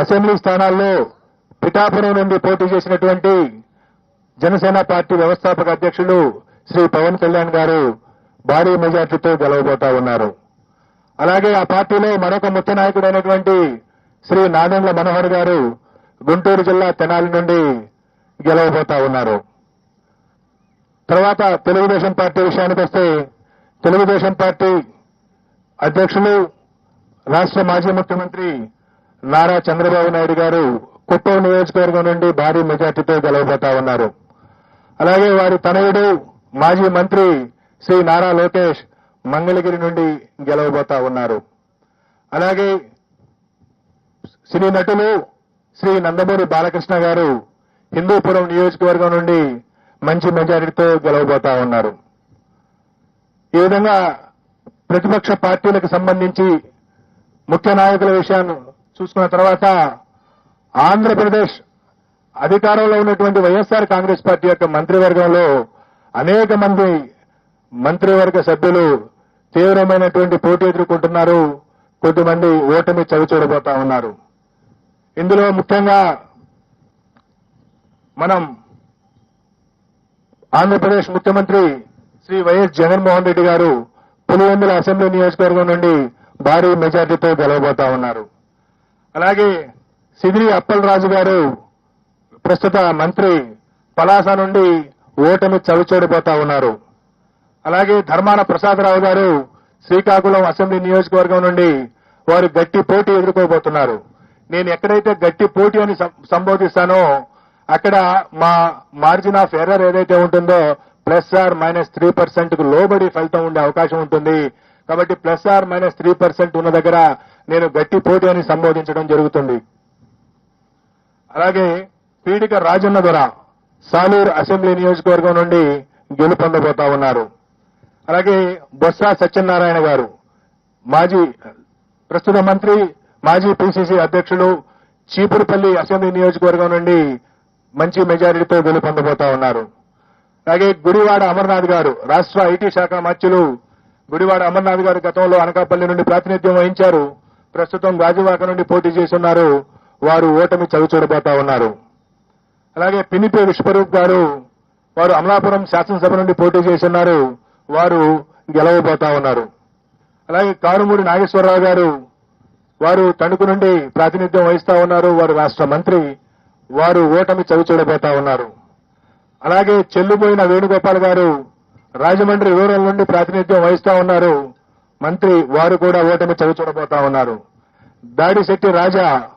Assembly స్థానాల్లో పిఠాపురం నుండి పోటీ చేసినటువంటి జనసేన పార్టీ వ్యవస్థాపక అధ్యక్షులు శ్రీ పవన్ కళ్యాణ్ గారు భారీ మెజార్టీతో గెలవబోతా ఉన్నారు. అలాగే ఆ పార్టీలో మరొక ముఖ్య నాయకుడైనటువంటి శ్రీ నాదెండ్ల మనోహర్ గారు గుంటూరు జిల్లా తెనాలి నుండి గెలవబోతా ఉన్నారు. తర్వాత తెలుగుదేశం పార్టీ విషయానికి వస్తే తెలుగుదేశం పార్టీ అధ్యక్షులు రాష్ట్ర మాజీ ముఖ్యమంత్రి నారా చంద్రబాబు నాయుడు గారు కుప్పం నియోజకవర్గం నుండి భారీ మెజార్టీతో గెలవబోతా ఉన్నారు. అలాగే వారి తనయుడు మాజీ మంత్రి శ్రీ నారా లోకేష్ మంగళగిరి నుండి గెలవబోతా ఉన్నారు. అలాగే సినీ నటులు శ్రీ నందమూరి బాలకృష్ణ గారు హిందూపురం నియోజకవర్గం నుండి మంచి మెజారిటీతో గెలవబోతా ఉన్నారు. ఈ విధంగా ప్రతిపక్ష పార్టీలకు సంబంధించి ముఖ్య నాయకుల విషయాన్ని చూసుకున్న తర్వాత ఆంధ్రప్రదేశ్ అధికారంలో ఉన్నటువంటి వైఎస్ఆర్ కాంగ్రెస్ పార్టీ యొక్క మంత్రివర్గంలో అనేక మంది మంత్రివర్గ సభ్యులు తీవ్రమైనటువంటి పోటీ ఎదుర్కొంటున్నారు. కొద్దిమంది ఓటమి చవి చూడబోతా ఉన్నారు. ఇందులో ముఖ్యంగా మనం ఆంధ్రప్రదేశ్ ముఖ్యమంత్రి శ్రీ వైఎస్ జగన్మోహన్ రెడ్డి గారు పులివెందుల అసెంబ్లీ నియోజకవర్గం నుండి భారీ మెజార్టీతో గెలవబోతా ఉన్నారు. అలాగే సిదిరి అప్పలరాజు గారు ప్రస్తుత మంత్రి పలాస నుండి ఓటమి చవిచూడిపోతా ఉన్నారు. అలాగే ధర్మాన ప్రసాదరావు గారు శ్రీకాకుళం అసెంబ్లీ నియోజకవర్గం నుండి వారు గట్టి పోటీ ఎదుర్కోబోతున్నారు. నేను ఎక్కడైతే గట్టి పోటీ అని సం- సంబోధిస్తానో అక్కడ మా మార్జిన్ ఆఫ్ ఎర్రర్ ఏదైతే ఉంటుందో ప్లస్ ఆర్ మైనస్ త్రీ పర్సెంట్కు లోబడి ఫలితం ఉండే అవకాశం ఉంటుంది. కాబట్టి plus or minus three percent ఉన్న దగ్గర నేను గట్టి పోటీ అని సంబోధించడం జరుగుతుంది. అలాగే పీడిక రాజన్న దొర సాలూరు అసెంబ్లీ నియోజకవర్గం నుండి గెలుపొందబోతా ఉన్నారు. అలాగే బొత్స సత్యనారాయణ గారు మాజీ ప్రస్తుత మంత్రి మాజీ పిసిసి అధ్యక్షులు చీపురుపల్లి అసెంబ్లీ నియోజకవర్గం నుండి మంచి మెజారిటీతో గెలుపొందబోతా ఉన్నారు. అలాగే గుడివాడ అమర్నాథ్ గారు రాష్ట్ర ఐటీ శాఖ మధ్యులు గుడివాడ అమర్నాథ్ గారు గతంలో అనకాపల్లి నుండి ప్రాతినిధ్యం వహించారు. ప్రస్తుతం గాజువాక నుండి పోటీ చేస్తున్నారు. వారు ఓటమి చవిచూడబోతా ఉన్నారు. అలాగే పినిపే విశ్వరూప్ గారు వారు అమలాపురం శాసనసభ నుండి పోటీ చేస్తున్నారు. వారు గెలవబోతా ఉన్నారు. అలాగే కారుమూడి నాగేశ్వరరావు గారు వారు తణుకు నుండి ప్రాతినిధ్యం వహిస్తా ఉన్నారు. వారు రాష్ట్ర మంత్రి. వారు ఓటమి చవిచూడబోతా ఉన్నారు. అలాగే చెల్లుపోయిన వేణుగోపాల్ గారు రాజమండ్రి రూరల్ నుండి ప్రాతినిధ్యం వహిస్తా ఉన్నారు. మంత్రి వారు కూడా ఓటమి చవిచూడబోతా ఉన్నారు. దాడిశెట్టి రాజా